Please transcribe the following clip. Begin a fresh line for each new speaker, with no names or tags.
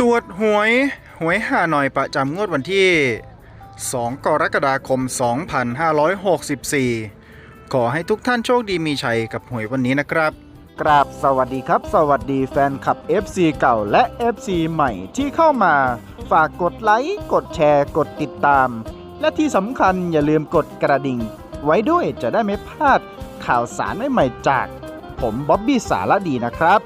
ตรวจหวยหวยหาหน่อยประจำงวดวันที่ 2 กรกฎาคม 2564 ขอให้ทุกท่านโชคดีมีชัยกับหวยวันนี้นะครับ กราบสวัสดีครับ สวัสดีแฟนคลับ FC เก่าและ FC ใหม่ที่เข้ามา ฝากกดไลค์ กดแชร์ กดติดตาม และที่สำคัญอย่าลืมกดกระดิ่ง ไว้ด้วยจะได้ไม่พลาดข่าวสารใหม่ๆจาก ผมบ๊อบบี้สารดีนะครับ